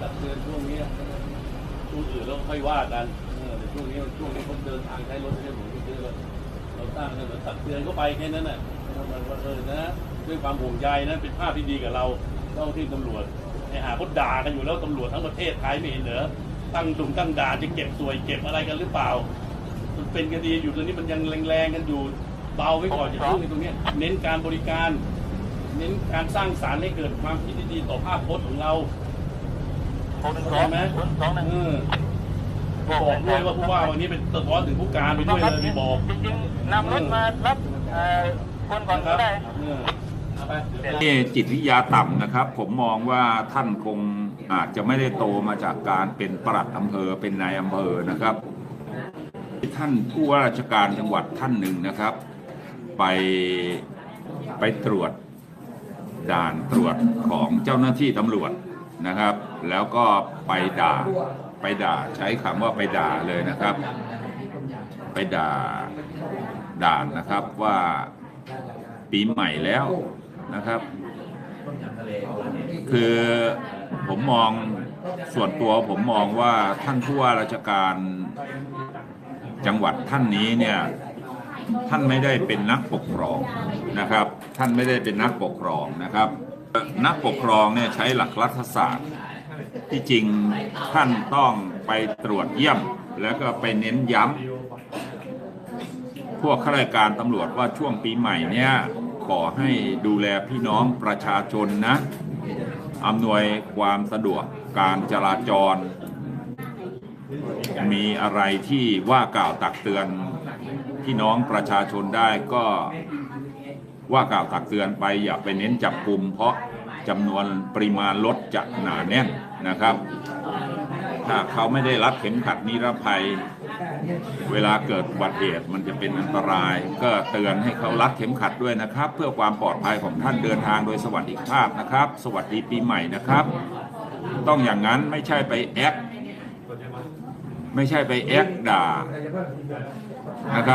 ตักเตือนช่วงนี้ช่วงอื่นเราค่อยว่ากันแต่ช่วงนี้ช่วงนี้เขาเดินทางใช้รถใช้หมูเยอะเราตั้งกันตักเตือนเขาไปแค่นั้นน่ะมันว่าเออนะด้วยความห่วงใยนะเป็นภาพที่ดีกับเราเจ้าที่ตำรวจไอ้หาพดด่ากันอยู่แล้วตำรวจทั้งประเทศไทยไม่เห็นเหรอตั้งตุ่มตั้งด่าจะเก็บสวยเก็บอะไรกันหรือเปล่า มันเป็นคดีอยู่ตอนนี้มันยังแรงๆกันอยู่เบาไว้ก่อนอย่าเพิ่งในตรงนี้เน้นการบริการ เน้นการสร้างสารรค์ให้เกิดความคิดดีต่อภาพพจน์ของเรา หกหนึ่งสอเข้างใจไหมสองหนึ่งเออบอกด้วยว่าผู้ว่าวันนี้เป็นสะท้อนถึงผู้การไปด้วยเลยไปบอกจริงๆนำรถมารับเอ่อคนก่อนนะคก็รับได้เออเอาไปเดี๋ยวนี่จิตวิทยาต่ำนะครับ ผมมองว่าท่านคงอาจจะไม่ได้โตมาจากการเป็นปลัดอำเภอเป็นนายอำเภอนะครับ ท่านผู้ว่าราชการจังหวัดท่านหนึ่งนะครับ ไปไปตรวจด่านตรวจของเจ้าหน้าที่ตำรวจ นะครับ แล้วก็ไปด่าไปด่าใช้คำว่าไปด่าเลยนะครับ ไปด่าด่านนะครับว่าปีใหม่แล้วนะครับ คือผมมองส่วนตัวผมมองว่าท่านผู้ว่าราชการจังหวัดท่านนี้เนี่ยท่านไม่ได้เป็นนักปกครองนะครับ ท่านไม่ได้เป็นนักปกครองนะครับ นักปกครองเนี่ยใช้หลักรัฐศาสตร์ ที่จริงท่านต้องไปตรวจเยี่ยม แล้วก็ไปเน้นย้ำพวกข้าราชการตำรวจว่าช่วงปีใหม่เนี่ยขอให้ดูแลพี่น้องประชาชนนะอำนวยความสะดวกการจราจร มีอะไรที่ว่ากล่าวตักเตือนพี่น้องประชาชนได้ก็ ว่ากล่าวตักเตือนไปอย่าไปเน้นจับกลุ่มเพราะจำนวนปริมาณรถจะหนาแน่นนะครับ ถ้าเขาไม่ได้รัดเข็มขัดนิรภัย เวลาเกิดอุบัติเหตุมันจะเป็นอันตราย ก็เตือนให้เขารัดเข็มขัดด้วยนะครับ เพื่อความปลอดภัยของท่านเดินทางโดยสวัสดิภาพนะครับ สวัสดีปีใหม่นะครับ ต้องอย่างนั้นไม่ใช่ไปแอคไม่ใช่ไปแอคด่านะครับ